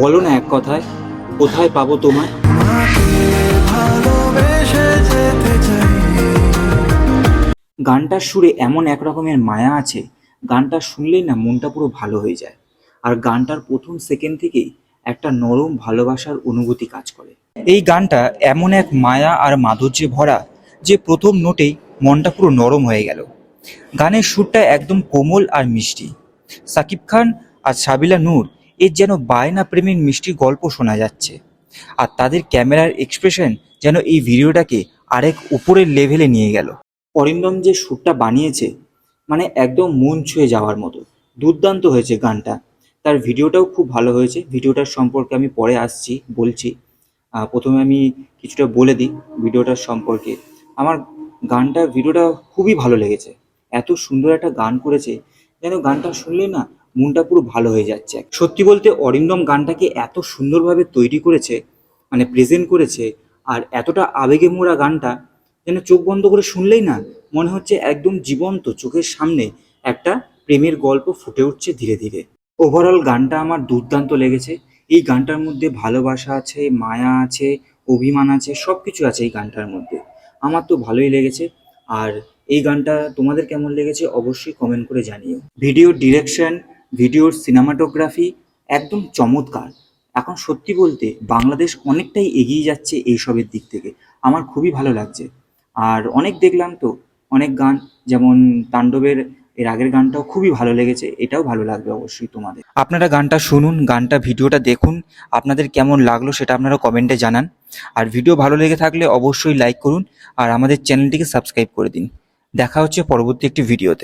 বলো না এক কথায়, কোথায় পাবো তোমায়? গানটার সুরে এমন এক রকমের মায়া আছে, গানটা শুনলেই না মনটা পুরো ভালো হয়ে যায়। আর গানটার প্রথম সেকেন্ড থেকেই একটা নরম ভালোবাসার অনুভূতি কাজ করে। এই গানটা এমন এক মায়া আর মাধুর্যে ভরা যে প্রথম নোটেই মনটা পুরো নরম হয়ে গেল। গানের সুরটা একদম কোমল আর মিষ্টি। সাকিব খান আর সাবিলা নূর এর যেন বায়না প্রেমের মিষ্টি গল্প শোনা যাচ্ছে। আর তাদের ক্যামেরার এক্সপ্রেশন যেন এই ভিডিওটাকে আরেক উপরের লেভেলে নিয়ে গেল। অরিন্দম যে সুরটা বানিয়েছে মানে একদম মন ছুঁয়ে যাওয়ার মতো। দুর্দান্ত হয়েছে গানটা। তার ভিডিওটাও খুব ভালো হয়েছে। ভিডিওটার সম্পর্কে আমি পরে আসছি, বলছি। প্রথমে আমি কিছুটা বলে দিই ভিডিওটার সম্পর্কে। আমার গানটা, ভিডিওটা খুবই ভালো লেগেছে। এত সুন্দর একটা গান করেছে। যেন গানটা শুনলে না মনটা পুরো ভালো হয়ে যাচ্ছে। সত্যি বলতে অরিন্দম গানটাকে এত সুন্দরভাবে তৈরি করেছে মানে প্রেজেন্ট করেছে, আর এতটা আবেগে মোড়া গানটা যেন চোখ বন্ধ করে শুনলেই না মনে হচ্ছে একদম জীবন্ত চোখের সামনে একটা প্রেমের গল্প ফুটে উঠছে ধীরে ধীরে। ওভারঅল গানটা আমার দুর্দান্ত লেগেছে। এই গানটার মধ্যে ভালোবাসা আছে, মায়া আছে, অভিমান আছে সব কিছু আছে এই গানটার মধ্যে। আমার তো ভালোই লেগেছে। আর এই গানটা তোমাদের কেমন লেগেছে অবশ্যই কমেন্ট করে জানিও। ভিডিও ডিরেকশন ভিডিওর সিনেমাটোগ্রাফি একদম চমৎকার। এখন সত্যি বলতে বাংলাদেশ অনেকটাই এগিয়ে যাচ্ছে এইসবের দিক থেকে। আমার খুবই ভালো লাগছে। আর অনেক দেখলাম তো, অনেক গান, যেমন তাণ্ডবের এর আগের গানটাও খুবই ভালো লেগেছে, এটাও ভালো লাগবে অবশ্যই তোমাদের। আপনারা গানটা শুনুন, গানটা, ভিডিওটা দেখুন, আপনাদের কেমন লাগল সেটা আপনারা কমেন্টে জানান। আর ভিডিও ভালো লেগে থাকলে অবশ্যই লাইক করুন, আর আমাদের চ্যানেলটিকে সাবস্ক্রাইব করে দিন। দেখা হচ্ছে পরবর্তী একটি ভিডিওতে।